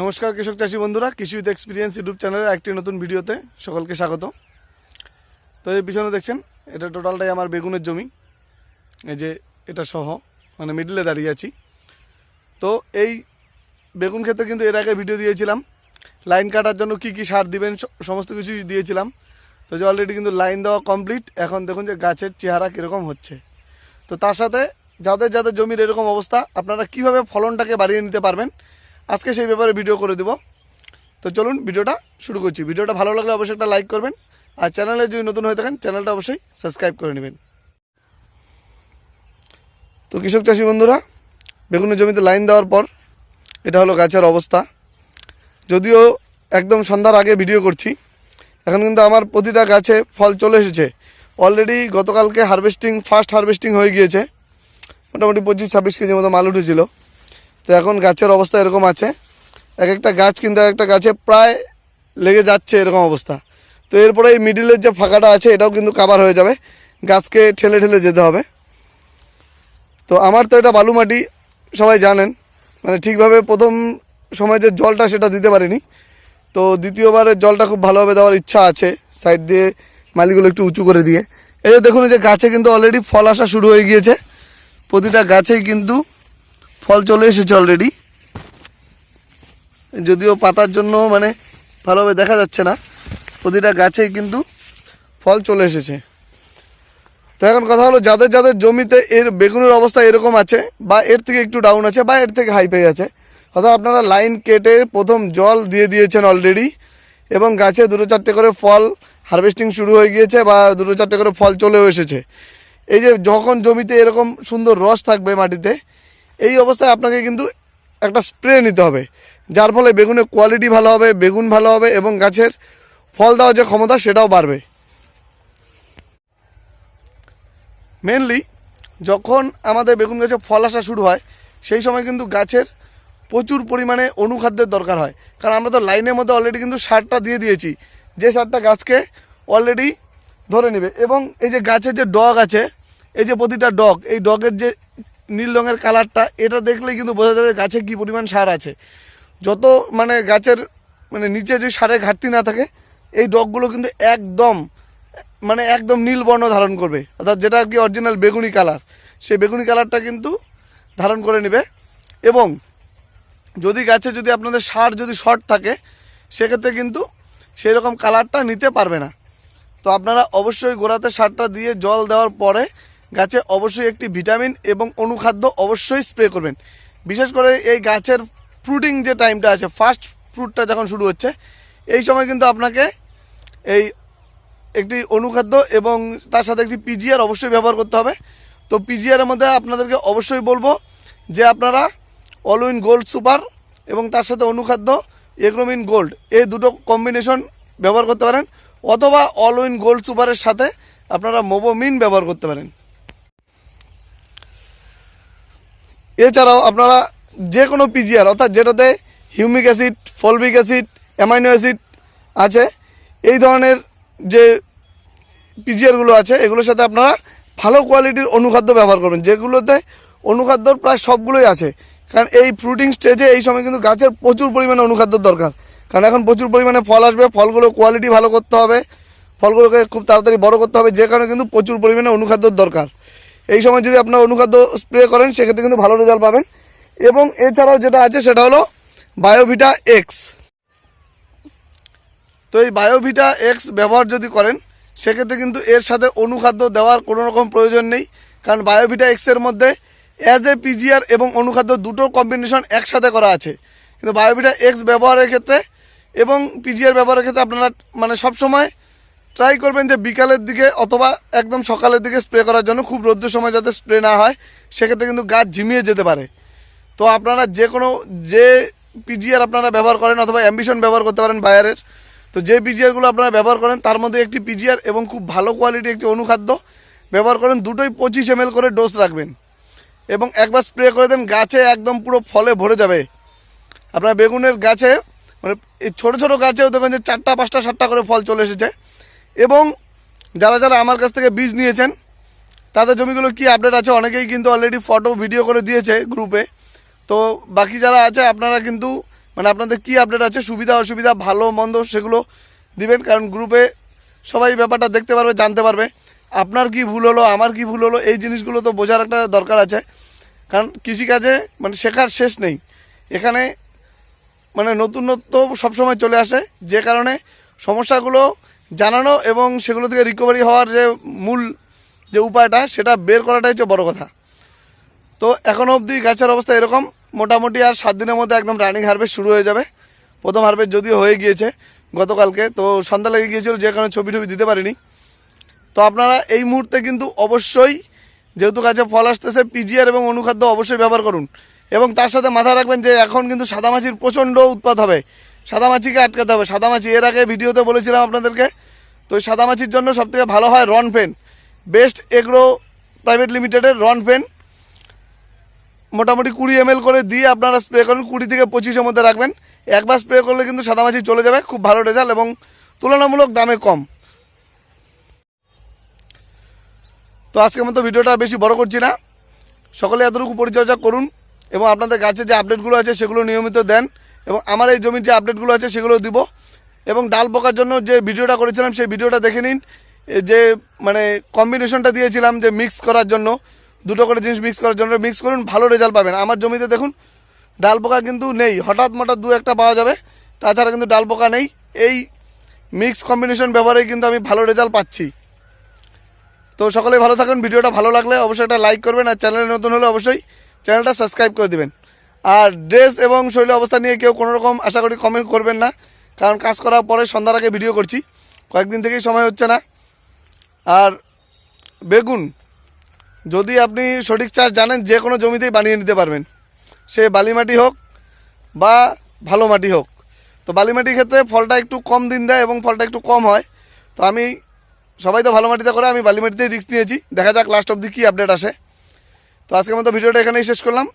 নমস্কার কৃষক চাষি বন্ধুরা, কৃষি উইথ এক্সপিরিয়েন্স ইউটিউব চ্যানেলের একটি নতুন ভিডিওতে সকলকে স্বাগত। তো এই পিছনে দেখছেন, এটা টোটালটাই আমার বেগুনের জমি। এই যে এটা সহ মানে মিডলে দাঁড়িয়ে আছি। তো এই বেগুন ক্ষেত্রে কিন্তু এর আগে ভিডিও দিয়েছিলাম। লাইন কাটার জন্য কি কি সার দিবেন সমস্ত কিছুই দিয়েছিলাম। তো যে অলরেডি কিন্তু লাইন দেওয়া কমপ্লিট এখন দেখুন যে গাছের চেহারা কীরকম হচ্ছে। তো তার সাথে যাদের যাদের জমির এরকম অবস্থা, আপনারা কীভাবে ফলনটাকে বাড়িয়ে নিতে পারবেন আজকে সেই ব্যাপারে ভিডিও করে দেব। তো চলুন ভিডিওটা শুরু করছি। ভিডিওটা ভালো লাগলে অবশ্যই একটা লাইক করবেন। আর চ্যানেলে যদি নতুন হয়ে থাকেন চ্যানেলটা অবশ্যই সাবস্ক্রাইব করে নেবেন। তো কৃষক চাষি বন্ধুরা বেগুনের জমিতে লাইন দেওয়ার পর এটা হলো গাছের অবস্থা। যদিও একদম সন্ধ্যার আগে ভিডিও করছি, এখন কিন্তু আমার প্রতিটা গাছে ফল চলে এসেছে। অলরেডি গতকালকে হারভেস্টিং ফার্স্ট হারভেস্টিং হয়ে গিয়েছে। মোটামুটি পঁচিশ, ছাব্বিশ কেজির মতো মাল উঠেছিল। তো এখন গাছের অবস্থা এরকম আছে। এক একটা গাছ কিন্তু এক একটা গাছে প্রায় লেগে যাচ্ছে এরকম অবস্থা। তো এরপরে এই মিডিলের যে ফাঁকাটা আছে, এটাও কিন্তু কাবার হয়ে যাবে। গাছকে ঠেলে ঠেলে যেতে হবে। তো আমার তো এটা বালু মাটি সবাই জানেন। মানে ঠিকভাবে প্রথম সময় যে জলটা সেটা দিতে পারিনি। তো দ্বিতীয়বারের জলটা খুব ভালোভাবে দেওয়ার ইচ্ছা আছে সাইড দিয়ে মালিগুলো একটু উঁচু করে দিয়ে। এই যে দেখুন যে গাছে কিন্তু অলরেডি ফল আসা শুরু হয়ে গিয়েছে। প্রতিটা গাছেই কিন্তু ফল চলে এসেছে অলরেডি যদিও পাতার জন্য মানে ভালোভাবে দেখা যাচ্ছে না, প্রতিটা গাছেই কিন্তু ফল চলে এসেছে। তো এখন কথা হলো, যাদের যাদের জমিতে এর বেগুনের অবস্থা এরকম আছে, বা এর থেকে একটু ডাউন আছে, বা এর থেকে হাই পেয়ে আছে, অথবা আপনারা লাইন কেটে প্রথম জল দিয়ে দিয়েছেন অলরেডি এবং গাছে দুটো চারটে করে ফল হারভেস্টিং শুরু হয়ে গিয়েছে, বা দুটো চারটে করে ফল চলেও এসেছে। এই যে যখন জমিতে এরকম সুন্দর রস থাকবে মাটিতে এই অবস্থায় আপনাকে কিন্তু একটা স্প্রে নিতে হবে। যার ফলে বেগুনের কোয়ালিটি ভালো হবে, বেগুন ভালো হবে এবং গাছের ফল দেওয়ার যে ক্ষমতা সেটাও বাড়বে। মেনলি যখন আমাদের বেগুন গাছে ফল আসা শুরু হয়, সেই সময় কিন্তু গাছের প্রচুর পরিমাণে অনুখাদ্যের দরকার হয়। কারণ আমরা তো লাইনের মধ্যে অলরেডি কিন্তু সারটা দিয়ে দিয়েছি। যে সারটা গাছকে অলরেডি ধরে নেবে। এবং এই যে গাছের যে ডগ আছে, এই যে প্রতিটা ডগ, এই ডগের যে নীল রঙের কালারটা, এটা দেখলেই কিন্তু বোঝা যাবে গাছে কী পরিমাণ সার আছে। যত মানে গাছের মানে নিচে যদি সারের ঘাটতি না থাকে, এই ডগগুলো কিন্তু একদম মানে একদম নীল বর্ণ ধারণ করবে। অর্থাৎ যেটা আর কি অরিজিনাল বেগুনি কালার, সেই বেগুনি কালারটা কিন্তু ধারণ করে নেবে। এবং যদি গাছে যদি আপনাদের সার যদি শর্ট থাকে, সেক্ষেত্রে কিন্তু সেই রকম কালারটা নিতে পারবে না। তো আপনারা অবশ্যই গোড়াতে সারটা দিয়ে জল দেওয়ার পরে গাছে অবশ্যই একটি ভিটামিন এবং অনুখাদ্য অবশ্যই স্প্রে করবেন। বিশেষ করে এই গাছের ফ্রুটিং যে টাইমটা আছে ফার্স্ট ফ্রুটটা যখন শুরু হচ্ছে, এই সময় কিন্তু আপনাকে এই একটি অনুখাদ্য এবং তার সাথে একটি পিজিআর অবশ্যই ব্যবহার করতে হবে। তো পিজিআরের মধ্যে আপনাদেরকে অবশ্যই বলব যে আপনারা অলউইন গোল্ড সুপার এবং তার সাথে অনুখাদ্য এগ্রোমিন গোল্ড এই দুটো কম্বিনেশন ব্যবহার করতে পারেন। অথবা অলউইন গোল্ড সুপারের সাথে আপনারা মোবোমিন ব্যবহার করতে পারেন। এছাড়াও আপনারা যে কোনো পিজিআর অর্থাৎ যেটাতে humic acid fulvic acid amino acid আছে, এই ধরনের যে পিজিআরগুলো আছে, এগুলোর সাথে আপনারা ভালো কোয়ালিটির অনুখাদ্য ব্যবহার করবেন। যেগুলোতে অনুখাদ্যর প্রায় সবগুলোই আছে। কারণ এই ফ্রুটিং স্টেজে এই সময় কিন্তু গাছের প্রচুর পরিমাণে অনুখাদ্যর দরকার। কারণ এখন প্রচুর পরিমাণে ফল আসবে, ফলগুলো কোয়ালিটি ভালো করতে হবে, ফলগুলোকে খুব তাড়াতাড়ি বড় করতে হবে, যে কারণে কিন্তু প্রচুর পরিমাণে অনুখাদ্যর দরকার। এই সময় যদি আপনার অনুখাদ্য স্প্রে করেন, সেক্ষেত্রে কিন্তু ভালো রেজাল্ট পাবেন। এবং এছাড়াও যেটা আছে, সেটা হলো বায়োভিটা এক্স তো এই বায়োভিটা এক্স ব্যবহার যদি করেন, সেক্ষেত্রে কিন্তু এর সাথে অনুখাদ্য দেওয়ার কোনো রকম প্রয়োজন নেই। কারণ বায়োভিটা এক্সের মধ্যে অ্যাজ এ পিজিআর এবং অনুখাদ্য দুটো কম্বিনেশন একসাথে করা আছে। কিন্তু বায়োভিটা এক্স ব্যবহারের ক্ষেত্রে এবং পিজিআর ব্যবহারের ক্ষেত্রে আপনারা মানে সবসময় ট্রাই করবেন যে বিকালের দিকে অথবা একদম সকালের দিকে স্প্রে করার জন্য খুব রৌদ্রের সময় যাতে স্প্রে না হয়, সেক্ষেত্রে কিন্তু গাছ ঝিমিয়ে যেতে পারে। তো আপনারা যে কোনো, যে পিজিআর আপনারা ব্যবহার করেন অথবা অ্যাম্বিশন ব্যবহার করতে পারেন বায়ারের, তো যে পিজিআরগুলো আপনারা ব্যবহার করেন, তার মধ্যে একটি পিজিআর এবং খুব ভালো কোয়ালিটি একটি অনুখাদ্য ব্যবহার করেন, দুটোই পঁচিশ এম করে ডোজ রাখবেন। এবং একবার স্প্রে করে দেন, গাছে একদম পুরো ফলে ভরে যাবে। আপনার বেগুনের গাছে মানে এই ছোটো ছোটো গাছেও দেখবেন যে চারটা, পাঁচটা, সাতটা করে ফল চলে এসেছে। এবং যারা যারা আমার কাছ থেকে বীজ নিয়েছেন, তাদের জমিগুলো কি আপডেট আছে? অনেকেই কিন্তু অলরেডি ফটো ভিডিও করে দিয়েছে গ্রুপে তো বাকি যারা আছে, আপনারা কিন্তু মানে আপনাদের কি আপডেট আছে? সুবিধা, অসুবিধা, ভালো, মন্দ, সেগুলো দিবেন, কারণ গ্রুপে সবাই ব্যাপারটা দেখতে পারবে, জানতে পারবে। আপনার কি ভুল হলো, আমার কি ভুল হলো, এই জিনিসগুলো তো বোঝার একটা দরকার আছে। কারণ কৃষিকাজে মানে শেখার শেষ নেই। এখানে মানে নতুনত্ব সবসময় চলে আসে, যে কারণে সমস্যাগুলো জানানো এবং সেগুলো থেকে রিকভারি হওয়ার যে মূল যে উপায়টা, সেটা বের করাটাই হচ্ছে বড় কথা। তো এখনও অবধি গাছের অবস্থা এরকম। মোটামুটি আর সাত দিনের মধ্যে একদম রানিং হারভেস্ট শুরু হয়ে যাবে। প্রথম হারভেস্ট যদিও হয়ে গিয়েছে গতকালকে, তো সন্ধ্যা লেগে গিয়েছিল, যে কারণে ছবি টবি দিতে পারিনি। তো আপনারা এই মুহূর্তে কিন্তু অবশ্যই যেহেতু গাছে ফল আসতেছে পিজিআর এবং অনুখাদ্য অবশ্যই ব্যবহার করুন। এবং তার সাথে মাথায় রাখবেন যে এখন কিন্তু সাদামাছির প্রচণ্ড উৎপাত হবে। সাদামাছিকে আটকাতে হবে। সাদামাছি, এর আগে ভিডিওতে বলেছিলাম আপনাদেরকে, তো এই সাদামাছির জন্য সবথেকে ভালো হয় রন পেন। বেস্ট এগ্রো প্রাইভেট লিমিটেডের রন পেন। মোটামুটি কুড়ি এম করে দিয়ে আপনারা স্প্রে করুন, কুড়ি থেকে পঁচিশের মধ্যে রাখবেন। একবার স্প্রে করলে কিন্তু সাদামাছি চলে যাবে, খুব ভালো রেজাল্ট এবং তুলনামূলক দামে কম। তো আজকের মতো ভিডিওটা বেশি বড় করছি না। সকলে এতটুকু পরিচর্যা করুন এবং আপনাদের গাছের যে আপডেটগুলো আছে সেগুলো নিয়মিত দেন। এবং আমার এই জমির যে আপডেটগুলো আছে সেগুলো দিব। এবং ডাল পোকার জন্য যে ভিডিওটা করেছিলাম সেই ভিডিওটা দেখে নিন। যে মানে কম্বিনেশনটা দিয়েছিলাম যে মিক্স করার জন্য, দুটো করে জিনিস মিক্স করার জন্য মিক্স করুন, ভালো রেজাল্ট পাবেন। আমার জমিতে দেখুন, ডাল পোকা কিন্তু নেই। হঠাৎ মঠাৎ দু একটা পাওয়া যাবে। তাছাড়া কিন্তু ডাল পোকা নেই। এই মিক্স কম্বিনেশন ব্যবহারেই কিন্তু আমি ভালো রেজাল্ট পাচ্ছি। তো সকলে ভালো থাকুন। ভিডিওটা ভালো লাগলে অবশ্যই একটা লাইক করবেন আর চ্যানেলে নতুন হলে অবশ্যই চ্যানেলটা সাবস্ক্রাইব করে দিবেন। আর ড্রেস এবং শরীর অবস্থা নিয়ে কেউ কোনো রকম আশা করি কমেন্ট করবেন না। কারণ কাজ করার পরে সন্ধ্যার আগে ভিডিও করছি। কয়েকদিন থেকেই সময় হচ্ছে না। আর বেগুন, যদি আপনি সঠিক চাষ জানেন, যে কোনো জমিতেই বানিয়ে নিতে পারবেন। সে বালি মাটি হোক বা ভালো মাটি হোক। তো বালি মাটির ক্ষেত্রে ফলটা একটু কম দিন দেয় এবং ফলটা একটু কম হয়। তো আমি সবাই তো ভালো মাটিতে করে, আমি বালি মাটিতেই রিস্ক নিয়েছি। দেখা যাক লাস্ট অবধি কী আপডেট আসে। তো আজকের মতো ভিডিওটা এখানেই শেষ করলাম।